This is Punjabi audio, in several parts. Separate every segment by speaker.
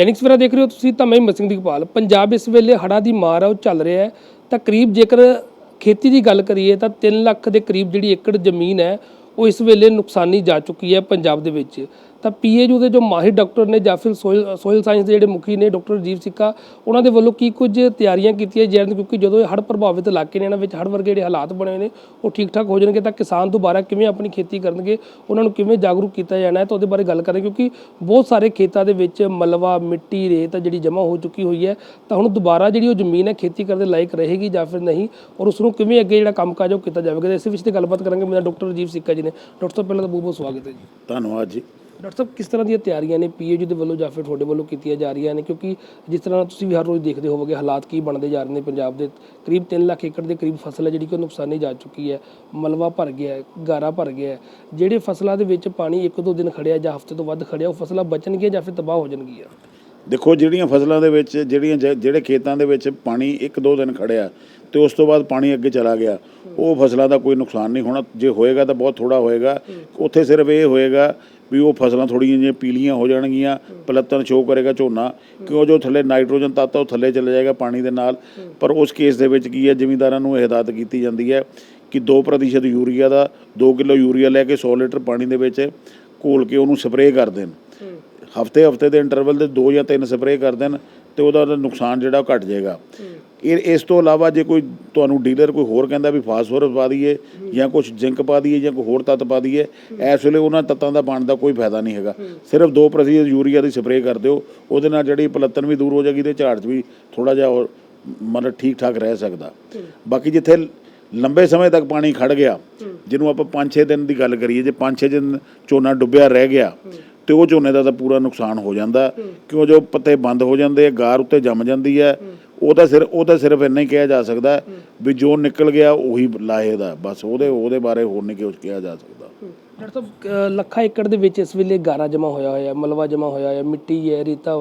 Speaker 1: ਦੈਨਿਕ ਸਵੇਰਾ ਦੇਖ ਰਹੇ ਹੋ ਤੁਸੀਂ ਤਾਂ ਮੈਂ ਮਸਿੰਘ ਦੀਪਾਲ ਪੰਜਾਬ ਇਸ ਵੇਲੇ ਹੜ੍ਹਾਂ ਦੀ ਮਾਰ ਆ, ਉਹ ਚੱਲ ਰਿਹਾ ਹੈ। ਤਾਂ ਕਰੀਬ ਜੇਕਰ ਖੇਤੀ ਦੀ ਗੱਲ ਕਰੀਏ ਤਾਂ 3 ਲੱਖ ਦੇ ਕਰੀਬ ਜਿਹੜੀ ਏਕੜ ਜ਼ਮੀਨ ਹੈ, ਉਹ ਇਸ ਵੇਲੇ ਨੁਕਸਾਨੀ ਜਾ ਚੁੱਕੀ ਹੈ ਪੰਜਾਬ ਦੇ ਵਿੱਚ। ਤਾਂ ਪੀਏਯੂ ਦੇ ਜੋ ਮਾਹਿਰ ਡਾਕਟਰ ਨੇ ਜਾਂ ਫਿਰ ਸੋਇਲ ਸੋਇਲ ਸਾਇੰਸ ਦੇ ਜਿਹੜੇ ਮੁਖੀ ਨੇ ਡਾਕਟਰ ਰਜੀਵ ਸਿੱਕਾ, ਉਹਨਾਂ ਦੇ ਵੱਲੋਂ ਕੀ ਕੁਝ ਤਿਆਰੀਆਂ ਕੀਤੀਆਂ ਜਾ ਰਹੀਆਂ ਕਿਉਂਕਿ ਜਦੋਂ ਇਹ ਹੜ੍ਹ ਪ੍ਰਭਾਵਿਤ ਇਲਾਕੇ ਨੇ, ਇਹਨਾਂ ਵਿੱਚ ਹੜ੍ਹ ਵਰਗੇ ਜਿਹੜੇ ਹਾਲਾਤ ਬਣੇ ਨੇ, ਉਹ ਠੀਕ ਠਾਕ ਹੋ ਜਾਣਗੇ ਤਾਂ ਕਿਸਾਨ ਦੁਬਾਰਾ ਕਿਵੇਂ ਆਪਣੀ ਖੇਤੀ ਕਰਨਗੇ, ਉਹਨਾਂ ਨੂੰ ਕਿਵੇਂ ਜਾਗਰੂਕ ਕੀਤਾ ਜਾਣਾ ਹੈ, ਤਾਂ ਉਹਦੇ ਬਾਰੇ ਗੱਲ ਕਰਾਂਗੇ। ਕਿਉਂਕਿ ਬਹੁਤ ਸਾਰੇ ਖੇਤਾਂ ਦੇ ਵਿੱਚ ਮਲਵਾ, ਮਿੱਟੀ, ਰੇਤ ਜਿਹੜੀ ਜਮ੍ਹਾਂ ਹੋ ਚੁੱਕੀ ਹੋਈ ਹੈ, ਤਾਂ ਹੁਣ ਦੁਬਾਰਾ ਜਿਹੜੀ ਉਹ ਜ਼ਮੀਨ ਹੈ, ਖੇਤੀ ਕਰਨ ਦੇ ਲਾਇਕ ਰਹੇਗੀ ਜਾਂ ਫਿਰ ਨਹੀਂ, ਔਰ ਉਸ ਨੂੰ ਕਿਵੇਂ ਅੱਗੇ ਜਿਹੜਾ ਕੰਮਕਾਜ ਉਹ ਕੀਤਾ ਜਾਵੇਗਾ। ਇਸ ਵਿੱਚ ਤੇ ਗੱਲਬਾਤ ਕਰਾਂਗੇ ਮੇਰਾ ਡਾਕਟਰ ਰਜੀਵ ਸਿੱਕਾ ਜੀ ਨੇ। ਡਾਕਟਰ ਸਾਹਿਬ, ਪਹਿਲਾਂ ਤਾਂ ਬਹੁਤ ਬਹੁਤ ਸਵਾਗਤ ਹੈ ਜੀ।
Speaker 2: ਧੰਨਵਾਦ ਜੀ।
Speaker 1: ਡਾਕਟਰ ਸਾਹਿਬ, ਕਿਸ ਤਰ੍ਹਾਂ ਦੀਆਂ ਤਿਆਰੀਆਂ ਨੇ? ਪੀਏਜੀ ਦੇ ਵੱਲੋਂ ਜਾਂ ਫਿਰ ਤੁਹਾਡੇ ਵੱਲੋਂ ਕੀਤੀਆਂ ਜਾ ਰਹੀਆਂ ਨੇ? ਕਿਉਂਕਿ ਜਿਸ ਤਰ੍ਹਾਂ ਤੁਸੀਂ ਵੀ ਹਰ ਰੋਜ਼ ਦੇਖਦੇ ਹੋਵੋਗੇ, ਹਾਲਾਤ ਕੀ ਬਣਦੇ ਜਾ ਰਹੇ ਨੇ ਪੰਜਾਬ ਦੇ? ਕਰੀਬ 3 ਲੱਖ ਏਕੜ ਦੇ ਕਰੀਬ ਫਸਲ ਹੈ ਜਿਹੜੀ ਕਿ ਉਹ ਨੁਕਸਾਨੀ ਜਾ ਚੁੱਕੀ ਹੈ। ਮਲਵਾ ਭਰ ਗਿਆ ਹੈ, ਗਾਰਾ ਭਰ ਗਿਆ ਹੈ। ਜਿਹੜੇ ਫਸਲਾਂ ਦੇ ਵਿੱਚ ਪਾਣੀ ਇੱਕ ਦੋ ਦਿਨ ਖੜਿਆ ਜਾਂ ਹਫ਼ਤੇ ਤੋਂ ਵੱਧ ਖੜਿਆ, ਉਹ ਫਸਲਾਂ ਬਚਣਗੀਆਂ ਜਾਂ ਫਿਰ ਤਬਾਹ ਹੋ ਜਾਣਗੀਆਂ?
Speaker 2: ਦੇਖੋ, ਜਿਹੜੀਆਂ ਫਸਲਾਂ ਦੇ ਵਿੱਚ, ਜਿਹੜੀਆਂ ਜ- ਜਿਹੜੇ ਖੇਤਾਂ ਦੇ ਵਿੱਚ ਪਾਣੀ ਇੱਕ ਦੋ ਦਿਨ ਖੜਿਆ ਤੇ ਉਸ ਤੋਂ ਬਾਅਦ ਪਾਣੀ ਅੱਗੇ ਚਲਾ ਗਿਆ, ਉਹ ਫਸਲਾਂ ਦਾ ਕੋਈ ਨੁਕਸਾਨ ਨਹੀਂ ਹੋਣਾ। ਜੇ ਹੋਏਗਾ ਤਾਂ ਬਹੁਤ ਥੋੜਾ ਹੋਏਗਾ। ਉੱਥੇ ਸਿਰਫ ਇਹ ਹੋਏਗਾ ਵੀ ਉਹ ਫਸਲਾਂ ਥੋੜੀਆਂ ਜਿਹੀਆਂ ਪੀਲੀਆਂ ਹੋ ਜਾਣਗੀਆਂ ਪਲੱਤਣ ਸ਼ੋ ਕਰੇਗਾ ਝੋਨਾ ਕਿ ਉਹ ਜੋ ਥੱਲੇ ਨਾਈਟ੍ਰੋਜਨ ਤੱਤ ਆ, ਉਹ ਥੱਲੇ ਚਲੇ ਜਾਏਗਾ ਪਾਣੀ ਦੇ ਨਾਲ। ਪਰ ਉਸ ਕੇਸ ਦੇ ਵਿੱਚ ਕੀ ਹੈ, ਜ਼ਿਮੀਂਦਾਰਾਂ ਨੂੰ ਇਹ ਹਦਾਇਤ ਕੀਤੀ ਜਾਂਦੀ ਹੈ ਕਿ 2% ਯੂਰੀਆ ਦਾ 2 ਕਿਲੋ ਯੂਰੀਆ ਲੈ ਕੇ 100 ਲੀਟਰ ਪਾਣੀ ਦੇ ਵਿੱਚ ਘੋਲ ਕੇ ਉਹਨੂੰ ਸਪਰੇਅ ਕਰ ਦੇਣ। ਹਫ਼ਤੇ ਹਫ਼ਤੇ ਦੇ ਇੰਟਰਵਲ ਦੇ ਦੋ ਜਾਂ ਤਿੰਨ ਸਪਰੇਅ ਕਰ ਦੇਣ ਤੇ ਉਹਦਾ ਉਹਦਾ ਨੁਕਸਾਨ ਜਿਹੜਾ ਉਹ ਘਟ ਜਾਏਗਾ। ਇਹ, ਇਸ ਤੋਂ ਇਲਾਵਾ ਜੇ ਕੋਈ ਤੁਹਾਨੂੰ ਡੀਲਰ ਕੋਈ ਹੋਰ ਕਹਿੰਦਾ ਵੀ ਫਾਸਫੋਰਸ ਪਾ ਦਈਏ ਜਾਂ ਕੁਝ ਜ਼ਿੰਕ ਪਾ ਦਈਏ ਜਾਂ ਕੋਈ ਹੋਰ ਤੱਤ ਪਾ ਦਈਏ, ਇਸ ਵੇਲੇ ਉਹਨਾਂ ਤੱਤਾਂ ਦਾ ਪਾਣ ਦਾ ਕੋਈ ਫਾਇਦਾ ਨਹੀਂ ਹੈਗਾ। ਸਿਰਫ 2% ਯੂਰੀਆ ਦੀ ਸਪਰੇਅ ਕਰ ਦਿਓ, ਉਹਦੇ ਨਾਲ ਜਿਹੜੀ ਪਲੱਤਨ ਵੀ ਦੂਰ ਹੋ ਜਾਏਗੀ ਤੇ ਝਾੜ 'ਚ ਵੀ ਥੋੜਾ ਜਿਹਾ ਹੋਰ ਮਤਲਬ ਠੀਕ ਠਾਕ ਰਹਿ ਸਕਦਾ। ਬਾਕੀ ਜਿੱਥੇ ਲੰਬੇ ਸਮੇਂ ਤੱਕ ਪਾਣੀ ਖੜ ਗਿਆ, ਜਿਹਨੂੰ ਆਪਾਂ 5-6 ਦਿਨ ਦੀ ਗੱਲ ਕਰੀਏ, ਜੇ 5-6 ਦਿਨ ਝੋਨਾ ਡੁੱਬਿਆ ਰਹਿ ਗਿਆ ਤੇ ਉਹ ਝੋਨੇ ਦਾ ਤਾਂ ਪੂਰਾ ਨੁਕਸਾਨ ਹੋ ਜਾਂਦਾ। ਕਿਉਂ ਜੋ ਪੱਤੇ ਬੰਦ ਹੋ ਜਾਂਦੇ ਆ ਗਾਰ ਉੱਤੇ ਜੰਮ ਜਾਂਦੀ ਹੈ। ਉਹ ਤਾਂ ਸਿਰ ਉਹ ਤਾਂ ਸਿਰਫ ਇੰਨਾ ਹੀ ਕਿਹਾ ਜਾ ਸਕਦਾ ਹੈ। ਵੀ ਜੋ ਨਿਕਲ ਗਿਆ ਉਹੀ ਲਾਹੇ ਦਾ। ਬਸ ਉਹਦੇ ਉਹਦੇ ਬਾਰੇ ਹੋਰ ਨਹੀਂ ਕੁਝ ਕਿਹਾ ਜਾ ਸਕਦਾ।
Speaker 1: ਡਾਕਟਰ ਸਾਹਿਬ ਲੱਖਾਂ ਏਕੜ ਦੇ ਵਿੱਚ ਇਸ ਵੇਲੇ ਗਾਰਾ ਜਮਾ ਹੋਇਆ ਹੋਇਆ ਮਲਵਾ ਜਮਾ ਹੋਇਆ ਹੋਇਆ ਮਿੱਟੀ ਹੈ ਰੇਤਾ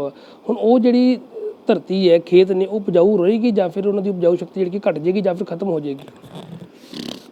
Speaker 1: ਹੁਣ ਉਹ ਜਿਹੜੀ ਧਰਤੀ ਹੈ ਖੇਤ ਨੇ ਉਹ ਉਪਜਾਊ ਰਹੇਗੀ ਜਾਂ ਫਿਰ ਉਹਨਾਂ ਦੀ ਉਪਜਾਊ ਸ਼ਕਤੀ ਜਿਹੜੀ ਕਿ ਘਟ ਜਾਏਗੀ ਜਾਂ ਫਿਰ ਖਤਮ ਹੋ ਜਾਏਗੀ?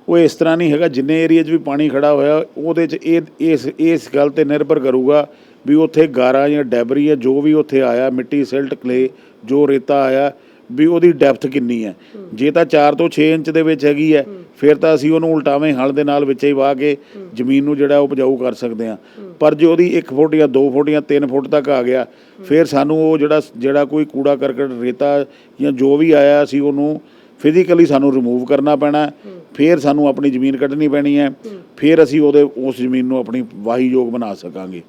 Speaker 2: ਉਹ ਇਸ ਤਰ੍ਹਾਂ ਨਹੀਂ ਹੈਗਾ, ਜਿੰਨੇ ਏਰੀਆ 'ਚ ਵੀ ਪਾਣੀ ਖੜਾ ਹੋਇਆ, ਉਹਦੇ 'ਚ ਇਹ, ਇਸ ਇਸ ਗੱਲ ਤੇ ਨਿਰਭਰ ਕਰੂਗਾ ਵੀ ਉੱਥੇ ਗਾਰਾ ਜਾਂ ਡੈਬਰੀ ਹੈ ਜੋ ਵੀ ਉੱਥੇ ਆਇਆ, ਮਿੱਟੀ ਸਿਲਟ ਕਲੇ ਜੋ ਰੇਤਾ ਆਇਆ, ਵੀ ਉਹਦੀ ਡੈਪਥ ਕਿੰਨੀ ਹੈ। ਜੇ ਤਾਂ 4 ਤੋਂ 6 ਇੰਚ ਦੇ ਵਿੱਚ ਹੈਗੀ ਹੈ, ਫਿਰ ਤਾਂ ਅਸੀਂ ਉਹਨੂੰ ਉਲਟਾਵੇਂ ਹਲ ਦੇ ਨਾਲ ਵਿੱਚ ਹੀ ਵਾਹ ਕੇ ਜ਼ਮੀਨ ਨੂੰ ਜਿਹੜਾ ਉਪਜਾਊ ਕਰ ਸਕਦੇ ਹਾਂ। ਪਰ ਜੇ ਉਹਦੀ 1 ਫੁੱਟ ਜਾਂ 2 ਫੁੱਟ ਜਾਂ 3 ਫੁੱਟ ਤੱਕ ਆ ਗਿਆ, ਫਿਰ ਸਾਨੂੰ ਉਹ ਜਿਹੜਾ ਜਿਹੜਾ ਕੋਈ ਕੂੜਾ ਕਰਕਟ ਰੇਤਾ ਜਾਂ ਜੋ ਵੀ ਆਇਆ, ਅਸੀਂ ਉਹਨੂੰ ਫਿਜ਼ੀਕਲੀ ਸਾਨੂੰ ਰਿਮੂਵ ਕਰਨਾ ਪੈਣਾ। ਫਿਰ ਸਾਨੂੰ ਆਪਣੀ ਜ਼ਮੀਨ ਕੱਢਣੀ ਪੈਣੀ ਹੈ ਫਿਰ ਅਸੀਂ ਉਹਦੇ ਉਸ ਜ਼ਮੀਨ ਨੂੰ ਆਪਣੀ ਵਾਹੀਯੋਗ ਬਣਾ ਸਕਾਂਗੇ।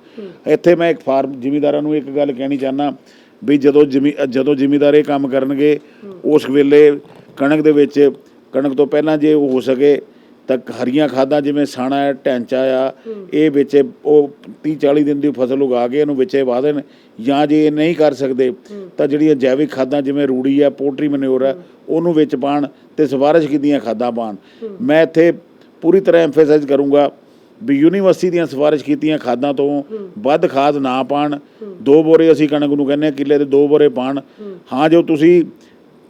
Speaker 2: ਇੱਥੇ ਮੈਂ ਇੱਕ ਫਾਰਮ ਜ਼ਿਮੀਂਦਾਰਾਂ ਨੂੰ ਇੱਕ ਗੱਲ ਕਹਿਣੀ ਚਾਹਨਾ ਵੀ ਜਦੋਂ ਜ਼ਮੀ ਜਦੋਂ ਜ਼ਿਮੀਂਦਾਰ ਇਹ ਕੰਮ ਕਰਨਗੇ ਉਸ ਵੇਲੇ ਕਣਕ ਦੇ ਵਿੱਚ ਕਣਕ ਤੋਂ ਪਹਿਲਾਂ ਜੇ ਹੋ ਸਕੇ ਤਾਂ ਹਰੀਆਂ ਖਾਦਾਂ ਜਿਵੇਂ ਸਾਣਾ ਹੈ, ਢੈਂਚਾ ਆ, ਇਹ ਵਿੱਚ ਉਹ 30 40 ਦਿਨ ਦੀ ਫਸਲ ਉਗਾ ਕੇ ਇਹਨੂੰ ਵਿੱਚੇ ਵਾਹ ਦੇਣ ਜਾਂ ਜੇ ਇਹ ਨਹੀਂ ਕਰ ਸਕਦੇ, ਤਾਂ ਜਿਹੜੀਆਂ ਜੈਵਿਕ ਖਾਦਾਂ ਜਿਵੇਂ ਰੂੜੀ ਆ ਪੋਲਟਰੀ ਮਨਿਓਰ ਆ, ਉਹਨੂੰ ਵਿੱਚ ਪਾਣ ਤੇ ਸਿਫਾਰਿਸ਼ ਕੀਤੀਆਂ ਖਾਦਾਂ ਪਾਣ। ਮੈਂ ਇੱਥੇ ਪੂਰੀ ਤਰ੍ਹਾਂ ਐਮਫੇਸਾਈਜ਼ ਕਰੂੰਗਾ ਵੀ ਯੂਨੀਵਰਸਿਟੀ ਦੀਆਂ ਸਿਫਾਰਿਸ਼ ਕੀਤੀਆਂ ਖਾਦਾਂ ਤੋਂ ਵੱਧ ਖਾਦ ਨਾ ਪਾਣ, ਦੋ ਬੋਰੇ ਅਸੀਂ ਕਣਕ ਨੂੰ ਕਹਿੰਦੇ ਹਾਂ, ਕਿੱਲੇ ਦੇ ਦੋ ਬੋਰੇ ਪਾਣ। ਹਾਂ, ਜੋ ਤੁਸੀਂ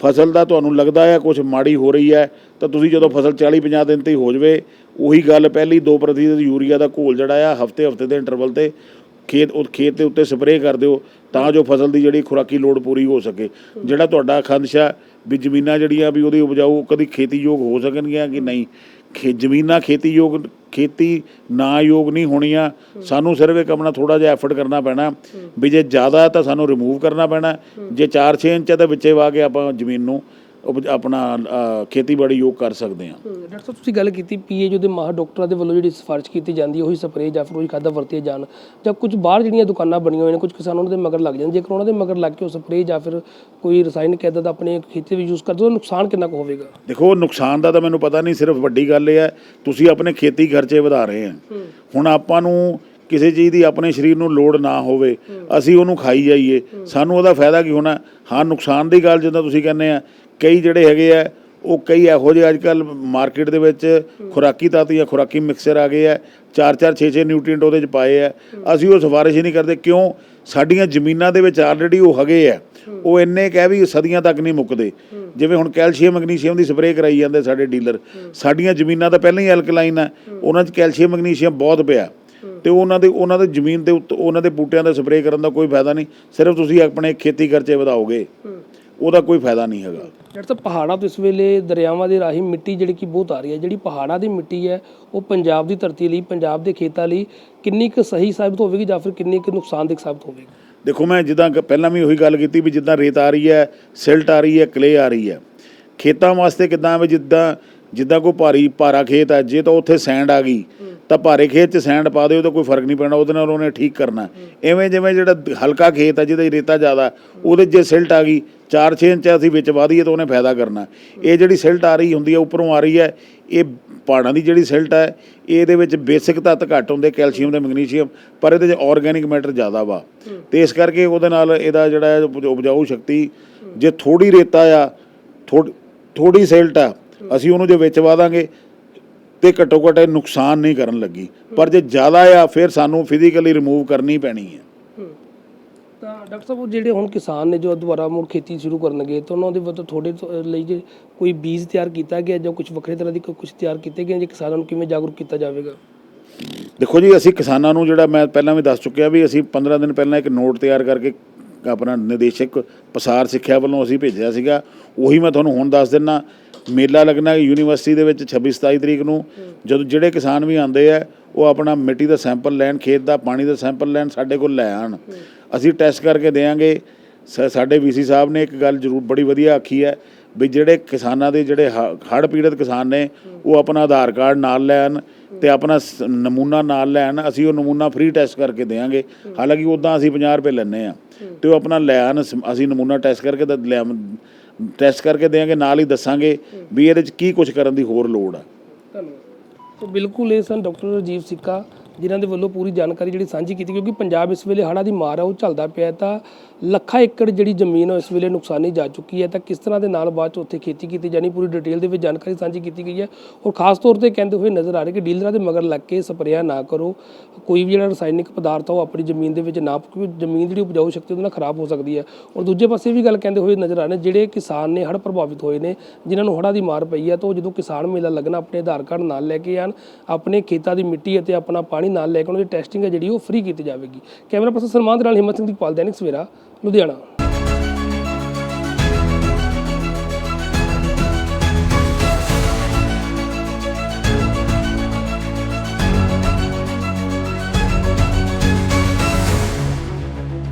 Speaker 2: ਫਸਲ ਦਾ ਤੁਹਾਨੂੰ ਲੱਗਦਾ ਹੈ ਕੁਝ ਮਾੜੀ ਹੋ ਰਹੀ ਹੈ, ਤਾਂ ਤੁਸੀਂ ਜਦੋਂ ਫਸਲ 40 50 ਦਿਨ ਤੇ ਹੀ ਹੋ ਜਵੇ, ਉਹੀ ਗੱਲ ਪਹਿਲੀ 2% ਯੂਰੀਆ ਦਾ ਘੋਲ ਜਿਹੜਾ ਆ, ਹਫ਼ਤੇ ਹਫ਼ਤੇ ਦੇ ਇੰਟਰਵਲ ਤੇ ਖੇਤ, ਉਹ ਖੇਤ ਦੇ ਉੱਤੇ ਸਪਰੇਅ ਕਰ ਦਿਓ, ਤਾਂ ਜੋ ਫਸਲ ਦੀ ਜਿਹੜੀ ਖੁਰਾਕੀ ਲੋੜ ਪੂਰੀ ਹੋ ਸਕੇ। ਜਿਹੜਾ ਤੁਹਾਡਾ ਖੰਦਸ਼ਾ ਵੀ ਜ਼ਮੀਨਾਂ ਜਿਹੜੀਆਂ ਵੀ ਉਹਦੀ ਉਪਜਾਊ ਕਦੀ ਖੇਤੀਯੋਗ ਹੋ ਸਕਣਗੀਆਂ ਕਿ ਨਹੀਂ? ਖੇ, ਜ਼ਮੀਨਾਂ ਖੇਤੀਯੋਗ, ਖੇਤੀ ਨਾ ਯੋਗ ਨਹੀਂ ਹੋਣੀਆਂ। ਸਾਨੂੰ ਸਿਰਫ ਇੱਕ ਆਪਣਾ ਥੋੜਾ ਜਿਹਾ ਐਫਰਟ ਕਰਨਾ ਪੈਣਾ। ਵੀ ਜੇ ਜ਼ਿਆਦਾ ਤਾਂ ਸਾਨੂੰ ਰਿਮੂਵ ਕਰਨਾ ਪੈਣਾ। ਜੇ 4-6 ਇੰਚ ਹੈ ਤਾਂ ਵਿੱਚੇ ਵਾ ਕੇ ਆਪਾਂ ਜ਼ਮੀਨ ਨੂੰ ਆਪਣਾ ਖੇਤੀਬਾੜੀ ਯੋਗ ਕਰ ਸਕਦੇ ਹਾਂ।
Speaker 1: ਡਾਕਟਰ ਸਾਹਿਬ ਤੁਸੀਂ ਗੱਲ ਕੀਤੀ ਪੀਏਯੂ ਦੇ ਮਾਹਰ ਡਾਕਟਰਾਂ ਦੇ ਵੱਲੋਂ ਜਿਹੜੀ ਸਿਫਾਰਿਸ਼ ਕੀਤੀ ਜਾਂਦੀ ਹੈ ਉਹੀ ਸਪਰੇਅ ਜਾਂ ਫਿਰ ਉਹੀ ਖਾਦਾਂ ਵਰਤੀਆਂ ਜਾਣ। ਜਾਂ ਕੁਝ ਬਾਹਰ ਜਿਹੜੀਆਂ ਦੁਕਾਨਾਂ ਬਣੀਆਂ ਹੋਈਆਂ ਨੇ ਕੁਝ ਕਿਸਾਨ ਉਹਨਾਂ ਦੇ ਮਗਰ ਲੱਗ ਜਾਂਦੇ ਜੇਕਰ ਉਹਨਾਂ ਦੇ ਮਗਰ ਲੱਗ ਕੇ ਉਹ ਸਪਰੇਅ ਜਾਂ ਫਿਰ ਕੋਈ ਰਸਾਇਣਿਕ ਐਦਾ ਦਾ ਆਪਣੇ ਖੇਤੀ ਵਿੱਚ ਯੂਜ਼ ਕਰਦੇ ਤਾਂ ਨੁਕਸਾਨ ਕਿੰਨਾ ਕੁ ਹੋਵੇਗਾ?
Speaker 2: ਦੇਖੋ ਨੁਕਸਾਨ ਦਾ ਤਾਂ ਮੈਨੂੰ ਪਤਾ ਨਹੀਂ ਸਿਰਫ ਵੱਡੀ ਗੱਲ ਇਹ ਹੈ ਤੁਸੀਂ ਆਪਣੇ ਖੇਤੀ ਖਰਚੇ ਵਧਾ ਰਹੇ ਆ। ਹੁਣ ਆਪਾਂ ਨੂੰ ਕਿਸੇ ਚੀਜ਼ ਦੀ ਆਪਣੇ ਸਰੀਰ ਨੂੰ ਲੋੜ ਨਾ ਹੋਵੇ ਅਸੀਂ ਉਹਨੂੰ ਖਾਈ ਜਾਈਏ। ਸਾਨੂੰ ਉਹਦਾ ਫਾਇਦਾ ਕੀ ਹੋਣਾ? ਹਾਂ ਨੁਕਸਾਨ ਦੀ ਗੱਲ ਜਿੱਦਾਂ ਤੁਸੀਂ ਕਹਿੰਦੇ ਆ ਕਈ ਜਿਹੜੇ ਹੈਗੇ ਆ, ਉਹ ਕਈ ਇਹੋ ਜਿਹੇ ਅੱਜ ਅੱਜਕੱਲ ਮਾਰਕੀਟ ਦੇ ਵਿੱਚ ਖੁਰਾਕੀ ਤੱਤ ਜਾਂ ਖੁਰਾਕੀ ਮਿਕਸਰ ਆ ਗਏ ਆ 4-4 6-6 ਨਿਊਟ੍ਰੀਐਂਟ ਉਹਦੇ ਚ ਪਾਏ ਆ। ਅਸੀਂ ਉਹ ਸਿਫਾਰਿਸ਼ ਹੀ ਨਹੀਂ ਕਰਦੇ ਕਿਉਂ? ਸਾਡੀਆਂ ਜ਼ਮੀਨਾਂ ਦੇ ਵਿੱਚ ਆਲਰੇਡੀ ਉਹ ਹੈਗੇ ਆ। ਉਹ ਇੰਨੇ ਕਹਿ ਵੀ ਸਦੀਆਂ ਤੱਕ ਨਹੀਂ ਮੁੱਕਦੇ। ਜਿਵੇਂ ਹੁਣ ਕੈਲਸ਼ੀਅਮ, ਮੈਗਨੀਸ਼ੀਅਮ ਦੀ ਸਪਰੇਅ ਕਰਾਈ ਜਾਂਦੇ ਸਾਡੇ ਡੀਲਰ। ਸਾਡੀਆਂ ਜ਼ਮੀਨਾਂ ਤਾਂ ਪਹਿਲਾਂ ਹੀ ਐਲਕਲਾਈਨ ਆ। ਉਹਨਾਂ 'ਚ ਕੈਲਸ਼ੀਅਮ, ਮੈਗਨੀਸ਼ੀਅਮ ਬਹੁਤ ਪਿਆ। ਤੇ ਉਹਨਾਂ ਦੇ ਉਹਨਾਂ ਦੇ ਜ਼ਮੀਨ ਦੇ ਉੱਤੇ, ਉਹਨਾਂ ਦੇ ਬੂਟਿਆਂ ਦਾ ਸਪਰੇਅ ਕਰਨ ਦਾ ਕੋਈ ਫਾਇਦਾ ਨਹੀਂ। ਸਿਰਫ ਤੁਸੀਂ ਆਪਣੇ ਖੇਤੀ ਖਰਚੇ ਵਧਾਓਗੇ। ਉਹਦਾ ਕੋਈ ਫਾਇਦਾ ਨਹੀਂ ਹੈਗਾ।
Speaker 1: ਡਾਕਟਰ ਸਾਹਿਬ ਪਹਾੜਾਂ ਤੋਂ ਇਸ ਵੇਲੇ ਦਰਿਆਵਾਂ ਦੇ ਰਾਹੀਂ ਮਿੱਟੀ ਜਿਹੜੀ ਕਿ ਬਹੁਤ ਆ ਰਹੀ ਹੈ ਜਿਹੜੀ ਪਹਾੜਾਂ ਦੀ ਮਿੱਟੀ ਹੈ ਉਹ ਪੰਜਾਬ ਦੀ ਧਰਤੀ ਲਈ ਪੰਜਾਬ ਦੇ ਖੇਤਾਂ ਲਈ ਕਿੰਨੀ ਕੁ ਸਹੀ ਸਾਬਤ ਹੋਵੇਗੀ ਜਾਂ ਫਿਰ ਕਿੰਨੀ ਕੁ ਨੁਕਸਾਨਦੇਹ ਸਾਬਤ ਹੋਵੇਗੀ?
Speaker 2: ਦੇਖੋ ਮੈਂ ਜਿੱਦਾਂ ਪਹਿਲਾਂ ਵੀ ਉਹੀ ਗੱਲ ਕੀਤੀ ਵੀ ਜਿੱਦਾਂ ਰੇਤ ਆ ਰਹੀ ਹੈ ਸਿਲਟ ਆ ਰਹੀ ਹੈ ਕਲੇ ਆ ਰਹੀ ਹੈ। ਖੇਤਾਂ ਵਾਸਤੇ ਕਿੱਦਾਂ ਵੀ ਜਿੱਦਾਂ ਜਿੱਦਾਂ ਕੋਈ ਭਾਰੀ ਭਾਰਾ ਖੇਤ ਹੈ ਜੇ ਤਾਂ ਉੱਥੇ ਸੈਂਡ ਆ ਗਈ ਤਾਂ ਭਾਰੇ ਖੇਤ 'ਚ ਸੈਂਡ ਪਾ ਦਿਓ ਤਾਂ ਕੋਈ ਫ਼ਰਕ ਨਹੀਂ ਪੈਣਾ ਉਹਦੇ ਨਾਲ ਉਹਨੇ ਠੀਕ ਕਰਨਾ। ਐਵੇਂ ਜਿਵੇਂ ਜਿਹੜਾ ਹਲਕਾ ਖੇਤ ਹੈ ਜਿਹਦੇ 'ਚ ਰੇਤਾ ਜ਼ਿਆਦਾ ਉਹਦੇ 'ਚ ਜੇ ਸਿਲਟ ਆ ਗਈ 4-6 ਇੰਚ ਅਸੀਂ ਵਿੱਚ ਪਾ ਦਈਏ ਤਾਂ ਉਹਨੇ ਫਾਇਦਾ ਕਰਨਾ। ਇਹ ਜਿਹੜੀ ਸਿਲਟ ਆ ਰਹੀ ਹੁੰਦੀ ਹੈ ਉੱਪਰੋਂ ਆ ਰਹੀ ਹੈ ਇਹ ਪਹਾੜਾਂ ਦੀ ਜਿਹੜੀ ਸਿਲਟ ਹੈ ਇਹਦੇ ਵਿੱਚ ਬੇਸਿਕ ਤੱਤ ਘੱਟ ਹੁੰਦੇ ਕੈਲਸ਼ੀਅਮ ਤੇ ਮੈਗਨੀਸ਼ੀਅਮ ਪਰ ਇਹਦੇ 'ਚ ਆਰਗੈਨਿਕ ਮੈਟਰ ਜ਼ਿਆਦਾ ਵਾ। ਤੇ ਇਸ ਕਰਕੇ ਉਹਦੇ ਨਾਲ ਇਹਦਾ ਜਿਹੜਾ ਉਪਜਾਊ ਸ਼ਕਤੀ ਜੇ ਥੋੜੀ ਰੇਤਾ ਆ ਥੋੜੀ ਸਿਲਟ ਆ ਅਸੀਂ ਉਹਨੂੰ ਜੇ ਵਿੱਚ ਵਾ ਦਾਂਗੇ ਤੇ ਘੱਟੋ ਘੱਟ ਨੁਕਸਾਨ ਨਹੀਂ ਕਰਨ ਲੱਗੀ। ਪਰ ਜੇ ਜ਼ਿਆਦਾ ਆ ਫਿਰ ਸਾਨੂੰ ਫਿਜ਼ੀਕਲੀ ਰਿਮੂਵ ਕਰਨੀ ਪੈਣੀ ਹੈ।
Speaker 1: ਤਾਂ ਡਾਕਟਰ ਸਾਹਿਬ ਜਿਹੜੇ ਹੁਣ ਕਿਸਾਨ ਨੇ ਜੋ ਦੁਬਾਰਾ ਮੁੜ ਖੇਤੀ ਸ਼ੁਰੂ ਕਰਨਗੇ ਤਾਂ ਉਹਨਾਂ ਦੇ ਵੱਲੋਂ ਥੋੜੇ ਲਈ ਜੇ ਕੋਈ ਬੀਜ ਤਿਆਰ ਕੀਤਾ ਗਿਆ ਜਾਂ ਕੁਝ ਵੱਖਰੇ ਤਰ੍ਹਾਂ ਦੀ ਕੁਝ ਤਿਆਰ ਕੀਤੇ ਗਏ ਜੇ ਕਿਸਾਨਾਂ ਨੂੰ ਕਿਵੇਂ ਜਾਗਰੂਕ ਕੀਤਾ ਜਾਵੇਗਾ?
Speaker 2: ਦੇਖੋ ਜੀ ਅਸੀਂ ਕਿਸਾਨਾਂ ਨੂੰ ਜਿਹੜਾ ਮੈਂ ਪਹਿਲਾਂ ਵੀ ਦੱਸ ਚੁੱਕਿਆ ਵੀ ਅਸੀਂ 15 ਦਿਨ ਪਹਿਲਾਂ ਇੱਕ ਨੋਟ ਤਿਆਰ ਕਰਕੇ ਆਪਣਾ ਨਿਦੇਸ਼ਕ ਪਸਾਰ ਸਿੱਖਿਆ ਵੱਲੋਂ ਅਸੀਂ ਭੇਜਿਆ ਸੀਗਾ। ਉਹੀ ਮੈਂ ਤੁਹਾਨੂੰ ਹੁਣ ਦੱਸ ਦਿੰਨਾ। ਮੇਲਾ ਲੱਗਣਾ ਯੂਨੀਵਰਸਿਟੀ ਦੇ ਵਿੱਚ 26 27 ਤਰੀਕ ਨੂੰ। ਜਦੋਂ ਜਿਹੜੇ ਕਿਸਾਨ ਵੀ ਆਉਂਦੇ ਆ, ਉਹ ਆਪਣਾ ਮਿੱਟੀ ਦਾ ਸੈਂਪਲ ਲੈਣ, ਖੇਤ ਦਾ ਪਾਣੀ ਦਾ ਸੈਂਪਲ ਲੈਣ ਸਾਡੇ ਕੋਲ ਲੈ ਆਣ ਅਸੀਂ ਟੈਸਟ ਕਰਕੇ ਦੇਵਾਂਗੇ। ਸ- ਸਾਡੇ ਵੀਸੀ ਸਾਹਿਬ ਨੇ ਇੱਕ ਗੱਲ ਜ਼ਰੂਰ ਬੜੀ ਵਧੀਆ ਆਖੀ ਹੈ ਵੀ ਜਿਹੜੇ ਕਿਸਾਨਾਂ ਦੇ ਜਿਹੜੇ ਹੜ੍ਹ ਪੀੜਤ ਕਿਸਾਨ ਨੇ, ਉਹ ਆਪਣਾ ਆਧਾਰ ਕਾਰਡ ਨਾਲ ਲੈਣ ਤੇ ਆਪਣਾ ਸ- ਨਮੂਨਾ ਨਾਲ ਲੈਣ, ਅਸੀਂ ਉਹ ਨਮੂਨਾ ਫ੍ਰੀ ਟੈਸਟ ਕਰਕੇ ਦੇਵਾਂਗੇ। ਹਾਲਾਂਕਿ ਉਦਾਂ ਅਸੀਂ 50 ਰੁਪਏ ਲੈਂਦੇ ਆ ਤੇ ਉਹ ਆਪਣਾ ਲੈ ਆਣ ਅਸੀਂ ਨਮੂਨਾ ਟੈਸਟ ਕਰਕੇ ਲੈ ਟੈਸਟ ਕਰਕੇ ਦੇਵਾਂਗੇ, ਨਾਲ ਹੀ ਦੱਸਾਂਗੇ ਵੀ ਇਹਦੇ ਚ ਕੀ ਕੁਝ ਕਰਨ ਦੀ ਹੋਰ ਲੋੜ ਆ।
Speaker 1: ਧੰਨਵਾਦ। ਸੋ ਬਿਲਕੁਲ ਇਹ ਸਨ ਡਾਕਟਰ ਰਜੀਵ ਸਿੱਕਾ। ਜਿਨ੍ਹਾਂ ਦੇ ਵੱਲੋਂ ਪੂਰੀ ਜਾਣਕਾਰੀ ਜਿਹੜੀ ਸਾਂਝੀ ਕੀਤੀ ਕਿਉਂਕਿ ਪੰਜਾਬ ਇਸ ਵੇਲੇ ਹੜ੍ਹਾਂ ਦੀ ਮਾਰ ਆ, ਉਹ ਚੱਲਦਾ ਪਿਆ ਤਾਂ ਲੱਖਾਂ ਏਕੜ ਜਿਹੜੀ ਜ਼ਮੀਨ ਹੈ ਇਸ ਵੇਲੇ ਨੁਕਸਾਨੀ ਜਾ ਚੁੱਕੀ ਹੈ। ਤਾਂ ਕਿਸ ਤਰ੍ਹਾਂ ਦੇ ਨਾਲ ਬਾਅਦ ਚ ਉੱਥੇ ਖੇਤੀ ਕੀਤੀ ਜਾਣੀ, ਪੂਰੀ ਡਿਟੇਲ ਦੇ ਵਿੱਚ ਜਾਣਕਾਰੀ ਸਾਂਝੀ ਕੀਤੀ ਗਈ ਹੈ। ਔਰ ਖਾਸ ਤੌਰ ਤੇ ਕਹਿੰਦੇ ਹੋਏ ਨਜ਼ਰ ਆ ਰਿਹਾ ਕਿ ਡੀਲਰਾਂ ਦੇ ਮਗਰ ਲੱਗ ਕੇ ਸਪਰੇਆ ਨਾ ਕਰੋ। ਕੋਈ ਵੀ ਜਿਹੜਾ ਰਸਾਇਣਿਕ ਪਦਾਰਥ ਆ, ਉਹ ਆਪਣੀ ਜ਼ਮੀਨ ਦੇ ਵਿੱਚ ਨਾ ਕਿਉਂਕਿ ਜ਼ਮੀਨ ਜਿਹੜੀ ਉਪਜਾਊ ਸ਼ਕਤੀ ਉਹਦੇ ਨਾਲ ਖਰਾਬ ਹੋ ਸਕਦੀ ਹੈ। ਔਰ ਦੂਜੇ ਪਾਸੇ ਵੀ ਗੱਲ ਕਹਿੰਦੇ ਹੋਏ ਨਜ਼ਰ ਆ ਰਹੇ ਨੇ, ਜਿਹੜੇ ਕਿਸਾਨ ਨੇ ਹੜ੍ਹ ਪ੍ਰਭਾਵਿਤ ਹੋਏ ਨੇ, ਜਿਨ੍ਹਾਂ ਨੂੰ ਹੜ੍ਹਾਂ ਦੀ ਮਾਰ ਪਈ ਹੈ ਤਾਂ ਉਹ ਜਦੋਂ ਕਿਸਾਨ ਮੇਲਾ ਲੱਗਣਾ, ਆਪਣੇ ਆਧਾਰ ਕਾਰਡ ਨਾਲ ਲੈ ਕੇ ਆਣ ਆਪਣੇ ਖੇਤਾਂ ਦੀ ਮਿੱਟੀ ਅਤੇ ਆਪਣਾ ਪਾਣੀ ਨਾਲ ਲੈ ਕੇ ਉਹਨਾਂ ਦੀ ਟੈਸਟਿੰਗ ਹੈ ਜਿਹੜੀ ਉਹ ਫ੍ਰੀ ਕੀਤੀ ਜਾਵੇਗੀ। ਕੈਮਰਾ ਪਰਸਨ ਸਨਮਾਨ ਦੇ ਨਾਲ ਹਿੰਮਤ ਸਿੰਘ ਦੀ ਪਾਲ ਦੈਨਿਕ ਸਵੇਰਾ, ਲੁਧਿਆਣਾ।